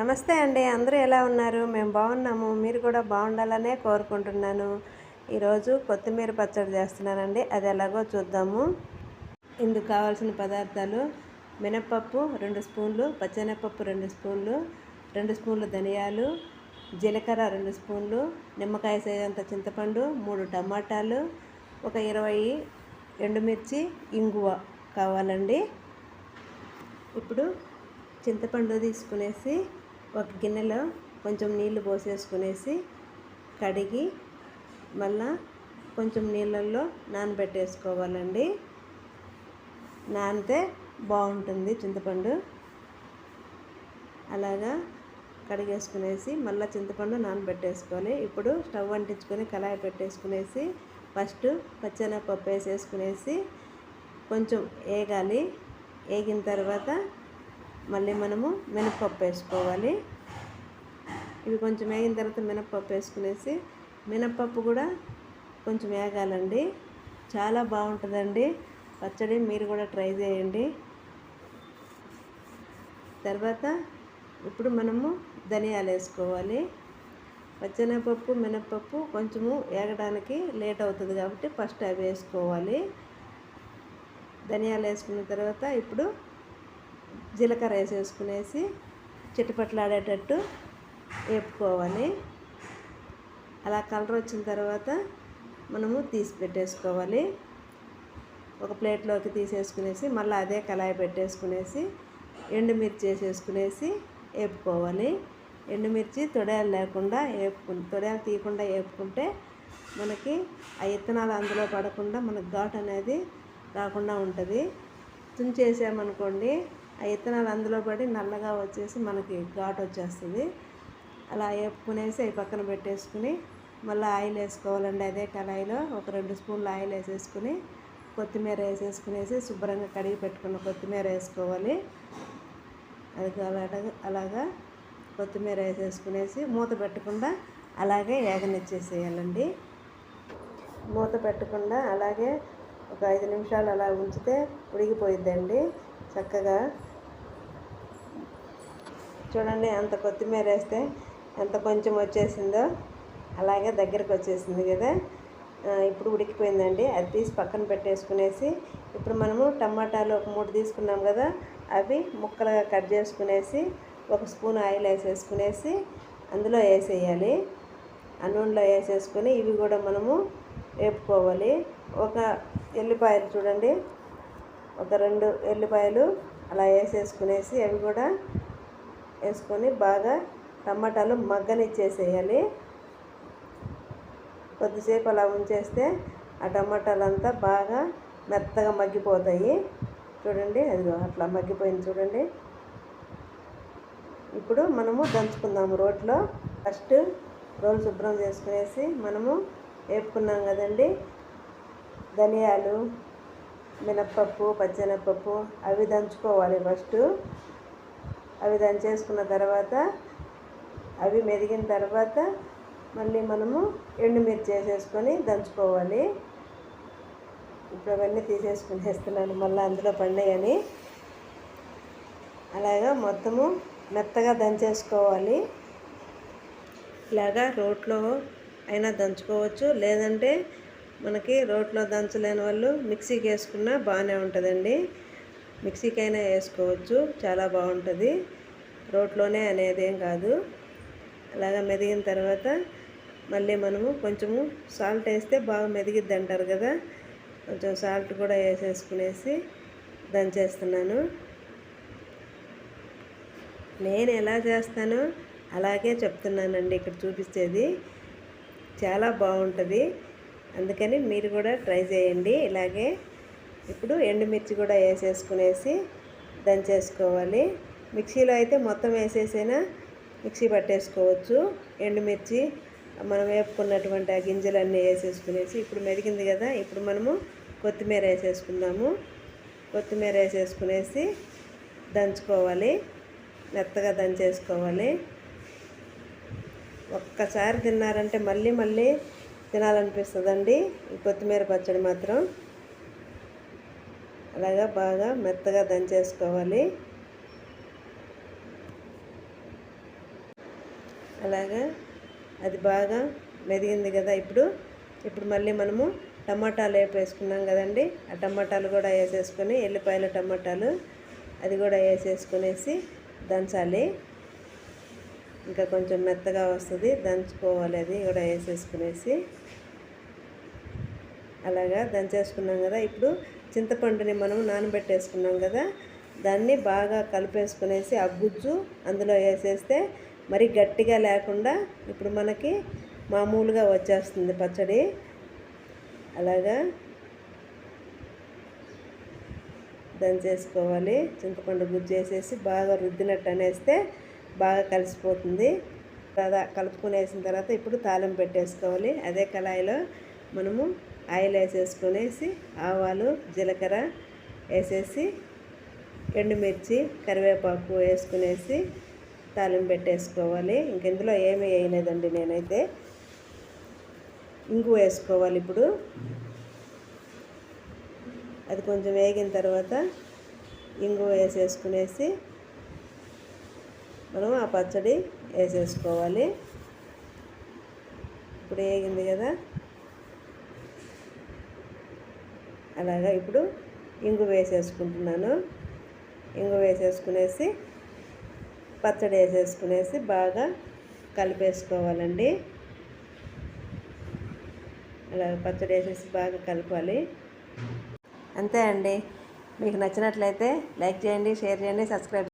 నమస్తే అండి. అందరూ ఎలా ఉన్నారు? మేము బాగున్నాము. మీరు కూడా బాగుండాలనే కోరుకుంటున్నాను. ఈరోజు కొత్తిమీర పచ్చడి చేస్తున్నానండి. అది ఎలాగో చూద్దాము. ఇందుకు కావాల్సిన పదార్థాలు మినప్పప్పు రెండు స్పూన్లు పచ్చెనపప్పు రెండు స్పూన్లు రెండు స్పూన్లు ధనియాలు జీలకర్ర రెండు స్పూన్లు నిమ్మకాయ సైజంత చింతపండు మూడు టమాటాలు ఒక ఇరవై ఎండుమిర్చి ఇంగువ కావాలండి. ఇప్పుడు చింతపండు తీసుకునేసి ఒక గిన్నెలో కొంచెం నీళ్ళు పోసేసుకునేసి కడిగి మళ్ళా కొంచెం నీళ్ళల్లో నానబెట్టేసుకోవాలండి. నానితే బాగుంటుంది చింతపండు. అలాగా కడిగేసుకునేసి మళ్ళీ చింతపండు నానబెట్టేసుకోవాలి. ఇప్పుడు స్టవ్ అంటించుకొని కళాయి పెట్టేసుకునేసి ఫస్ట్ పచ్చెనపప్పు వేసేసుకునేసి కొంచెం వేగాలి వేగిన తర్వాత మళ్ళీ మనము మినప్పప్పు వేసుకోవాలి. ఇవి కొంచెం వేగిన తర్వాత మినప్పప్పు వేసుకునేసి మినప్పప్పు కూడా కొంచెం వేగాలండి. చాలా బాగుంటుందండి. పచ్చడి మీరు కూడా ట్రై చేయండి. తర్వాత ఇప్పుడు మనము ధనియాలు వేసుకోవాలి. పచ్చెనపప్పు మినప్పప్పు కొంచెము వేగడానికి లేట్ అవుతుంది కాబట్టి ఫస్ట్ అవి వేసుకోవాలి. ధనియాలు వేసుకున్న తర్వాత ఇప్పుడు జీలకర్ర వేసేసుకునేసి చిట్టుపట్లాడేటట్టు వేపుకోవాలి. అలా కలర్ వచ్చిన తర్వాత మనము తీసి పెట్టేసుకోవాలి. ఒక ప్లేట్లోకి తీసేసుకునేసి మళ్ళీ అదే కళాయి పెట్టేసుకునేసి ఎండుమిర్చి వేసేసుకునేసి వేపుకోవాలి. ఎండుమిర్చి తొడయాలు లేకుండా వేపుకు తొడయాలు తీయకుండా వేపుకుంటే మనకి ఆ ఇత్తనాలు అందులో పడకుండా మనకు ఘాట్ అనేది రాకుండా ఉంటుంది. తుంచేసామనుకోండి ఆ ఇత్తనాలు అందులో పడి నల్లగా వచ్చేసి మనకి ఘాట్ వచ్చేస్తుంది. అలా వేపుకునేసి అవి పక్కన పెట్టేసుకుని మళ్ళీ ఆయిల్ వేసుకోవాలండి అదే కళాయిలో ఒక రెండు స్పూన్లు ఆయిల్ వేసేసుకుని కొత్తిమీర వేసేసుకునేసి శుభ్రంగా కడిగి పెట్టుకున్న కొత్తిమీర వేసుకోవాలి. అది అలాగా అలాగా కొత్తిమీర వేసేసుకునేసి మూత పెట్టకుండా అలాగే వేగనిచ్చేసేయాలండి. మూత పెట్టకుండా అలాగే ఒక ఐదు నిమిషాలు అలా ఉంచితే ఉడికిపోయిద్దండి చక్కగా. చూడండి అంత కొత్తిమీర వేస్తే ఎంత కొంచెం వచ్చేసిందో అలాగే దగ్గరకు వచ్చేసింది కదా. ఇప్పుడు ఉడికిపోయిందండి. అది తీసి పక్కన పెట్టేసుకునేసి ఇప్పుడు మనము టమాటాలు ఒక మూడు తీసుకున్నాం కదా అవి ముక్కలుగా కట్ చేసుకునేసి ఒక స్పూన్ ఆయిల్ వేసేసుకునేసి అందులో వేసేయాలి. ఆ నూనెలో వేసేసుకొని ఇవి కూడా మనము వేపుకోవాలి. ఒక ఎల్లిపాయలు చూడండి. ఒక రెండు ఎల్లిపాయలు అలా వేసేసుకునేసి అవి కూడా వేసుకొని బాగా టమాటాలు మగ్గనిచ్చేసేయాలి. కొద్దిసేపు అలా ఉంచేస్తే ఆ టమాటాలు అంతా బాగా మెత్తగా మగ్గిపోతాయి. చూడండి అది అట్లా మగ్గిపోయింది చూడండి. ఇప్పుడు మనము దంచుకుందాము రోట్లో. ఫస్ట్ రోలు శుభ్రం చేసుకునేసి మనము వేపుకున్నాం కదండి. ధనియాలు మినప్పప్పు పచ్చెనప్పప్పు అవి దంచుకోవాలి ఫస్ట్. అవి దంచేసుకున్న తర్వాత అవి మెదిగిన తర్వాత మళ్ళీ మనము ఎండుమిర్చి వేసేసుకొని దంచుకోవాలి. ఇప్పుడు అవన్నీ తీసేసుకుని వేస్తున్నాను మళ్ళీ అందులో పండేయని. అలాగా మొత్తము మెత్తగా దంచేసుకోవాలి. ఇలాగా రోట్లో అయినా దంచుకోవచ్చు. లేదంటే మనకి రోట్లో దంచలేని వాళ్ళు మిక్సీకి వేసుకున్నా బాగానే ఉంటుందండి. మిక్సీకైనా వేసుకోవచ్చు చాలా బాగుంటుంది. రోట్లోనే అనేది ఏం కాదు. అలాగా మెదిగిన తర్వాత మళ్ళీ మనము కొంచెము సాల్ట్ వేస్తే బాగా మెదిగిద్ది అంటారు కదా. కొంచెం సాల్ట్ కూడా వేసేసుకునేసి దంచేస్తున్నాను నేను ఎలా చేస్తానో అలాగే చెప్తున్నానండి ఇక్కడ చూపించేది చాలా బాగుంటుంది. అందుకని మీరు కూడా ట్రై చేయండి. ఇలాగే ఇప్పుడు ఎండుమిర్చి కూడా వేసేసుకునేసి దంచేసుకోవాలి మిక్సీలో అయితే మొత్తం వేసేసైనా? మిక్సీ పట్టేసుకోవచ్చు ఎండుమిర్చి మనం వేపుకున్నటువంటి ఆ గింజలన్నీ వేసేసుకునేసి ఇప్పుడు మెదిగింది కదా ఇప్పుడు మనము కొత్తిమీర వేసేసుకుందాము. కొత్తిమీర వేసేసుకునేసి దంచుకోవాలి మెత్తగా దంచేసుకోవాలి. ఒక్కసారి తిన్నారంటే మళ్ళీ మళ్ళీ తినాలనిపిస్తుందండి ఈ కొత్తిమీర పచ్చడి మాత్రం. అలాగా బాగా మెత్తగా దంచేసుకోవాలి. అలాగా అది బాగా మెదిగింది కదా ఇప్పుడు. ఇప్పుడు మళ్ళీ మనము టమాటాలు వేపు వేసుకున్నాం కదండి. ఆ టమాటాలు కూడా వేసేసుకొని ఎల్లిపాయలు టమాటాలు అది కూడా వేసేసుకునేసి దంచాలి. ఇంకా కొంచెం మెత్తగా వస్తుంది. దంచుకోవాలి అది కూడా వేసేసుకునేసి. అలాగా దంచేసుకున్నాం కదా. ఇప్పుడు చింతపండుని మనం నానబెట్టేసుకున్నాం కదా. దాన్ని బాగా కలిపేసుకునేసి ఆ గుజ్జు అందులో వేసేస్తే మరి గట్టిగా లేకుండా ఇప్పుడు మనకి మామూలుగా వచ్చేస్తుంది పచ్చడి. అలాగా దంచేసుకోవాలి చింతపండు గుజ్జు వేసేసి బాగా రుద్దినట్టు అనేస్తే బాగా కలిసిపోతుంది. కదా కలుపుకునేసిన తర్వాత ఇప్పుడు తాళం పెట్టేసుకోవాలి. అదే కళాయిలో మనము ఆయిల్ వేసేసుకునేసి ఆవాలు జీలకర్ర వేసేసి ఎండుమిర్చి కరివేపాకు వేసుకునేసి తాలింపు పెట్టేసుకోవాలి. ఇంక ఇందులో ఏమీ వేయలేదండి నేనైతే. ఇంగు వేసుకోవాలి ఇప్పుడు. అది కొంచెం వేగిన తర్వాత ఇంగు వేసేసుకునేసి మనం ఆ పచ్చడి వేసేసుకోవాలి. ఇప్పుడు వేగింది కదా. అలాగా ఇప్పుడు ఇంగు వేసేసుకుంటున్నాను. ఇంగు వేసేసుకునేసి పచ్చడి వేసేసుకునేసి బాగా కలిపేసుకోవాలండి. అలా పచ్చడి వేసేసి బాగా కలపాలి. అంతే అండి. మీకు నచ్చినట్లయితే లైక్ చేయండి షేర్ చేయండి సబ్స్క్రైబ్